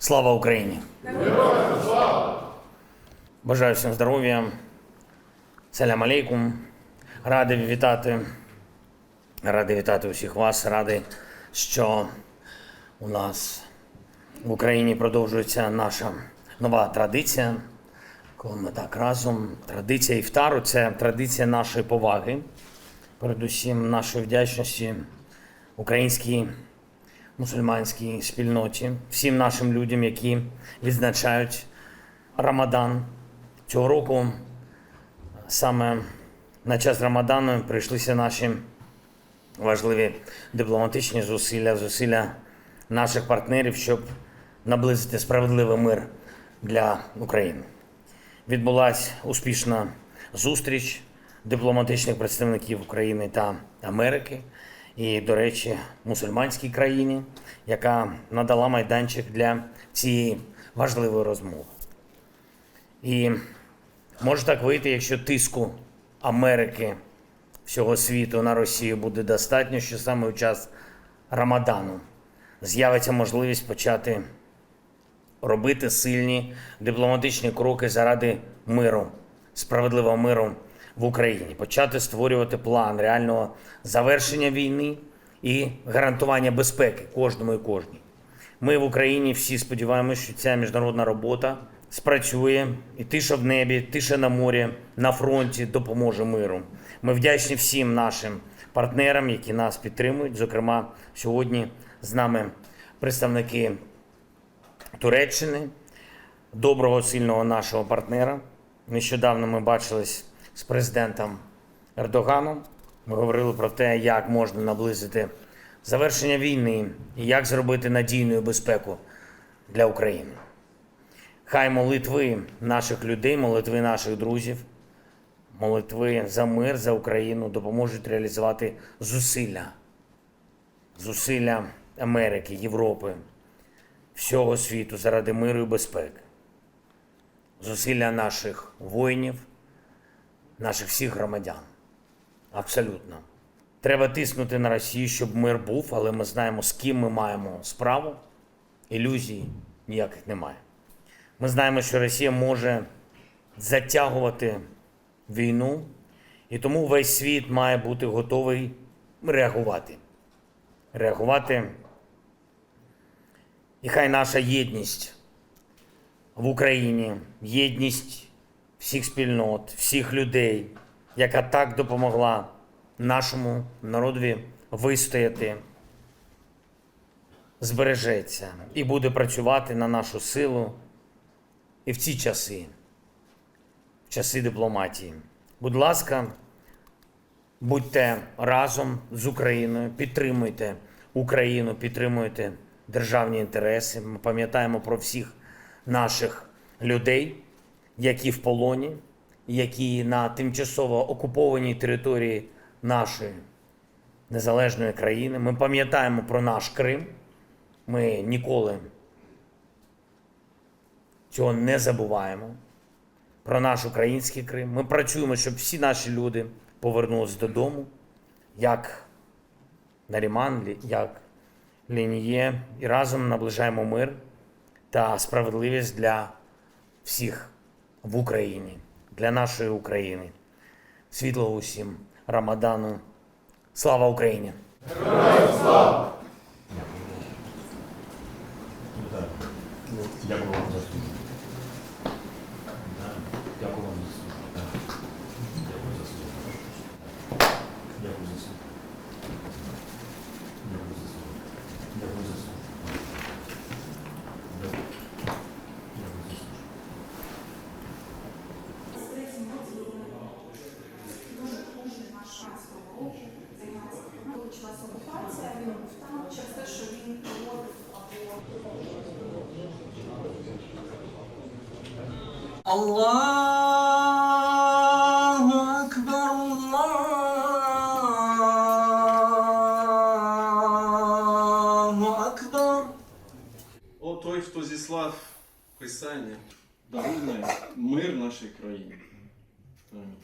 Слава Україні! Бажаю всім здоров'я. Салям алейкум. Радий вітати. Радий вітати усіх вас. Радий, що у нас в Україні продовжується наша нова традиція. Коли ми так разом. Традиція Іфтару це традиція нашої поваги, передусім нашої вдячності українській мусульманській спільноті, всім нашим людям, які відзначають Рамадан. Цього року саме на час Рамадану прийшлися наші важливі дипломатичні зусилля, зусилля наших партнерів, щоб наблизити справедливий мир для України. Відбулася успішна зустріч дипломатичних представників України та Америки і, до речі, мусульманській країні, яка надала майданчик для цієї важливої розмови. І може так вийти, якщо тиску Америки всього світу на Росію буде достатньо, що саме у час Рамадану з'явиться можливість почати робити сильні дипломатичні кроки заради миру, справедливого миру в Україні, почати створювати план реального завершення війни і гарантування безпеки кожному і кожній. Ми в Україні всі сподіваємося, що ця міжнародна робота спрацює, і тиша в небі, тиша на морі, на фронті допоможе миру. Ми вдячні всім нашим партнерам, які нас підтримують. Зокрема, сьогодні з нами представники Туреччини, доброго сильного нашого партнера. Нещодавно ми бачились з президентом Ердоганом. Ми говорили про те, як можна наблизити завершення війни і як зробити надійну безпеку для України. Хай молитви наших людей, молитви наших друзів, молитви за мир, за Україну допоможуть реалізувати зусилля, зусилля Америки, Європи, всього світу заради миру і безпеки, зусилля наших воїнів, наших всіх громадян. Абсолютно. Треба тиснути на Росію, щоб мир був, але ми знаємо, з ким ми маємо справу. Ілюзій ніяких немає. Ми знаємо, що Росія може затягувати війну, і тому весь світ має бути готовий реагувати. Реагувати. І хай наша єдність в Україні, єдність всіх спільнот, всіх людей, яка так допомогла нашому народові вистояти, збережеться і буде працювати на нашу силу і в ці часи, в часи дипломатії. Будь ласка, будьте разом з Україною, підтримуйте Україну, підтримуйте державні інтереси. Ми пам'ятаємо про всіх наших людей, які в полоні, які на тимчасово окупованій території нашої незалежної країни. Ми пам'ятаємо про наш Крим. Ми ніколи цього не забуваємо. Про наш український Крим. Ми працюємо, щоб всі наші люди повернулися додому, як Наріман, як Лініє, і разом наближаємо мир та справедливість для всіх в Україні, для нашої України. Світлого усім Рамадану. Слава Україні! Дякую вам за службу. Дякую вам за службу. Дякую за службу. Дякую за службу. Дякую за службу. Дякую за службу. Дякую. Дякую за службу. Почалася окупація, він був там через те, що він проводив або الله أكبر الله أكبر О той, хто зіслав Писання, даруй мир нашій країні. Амінь.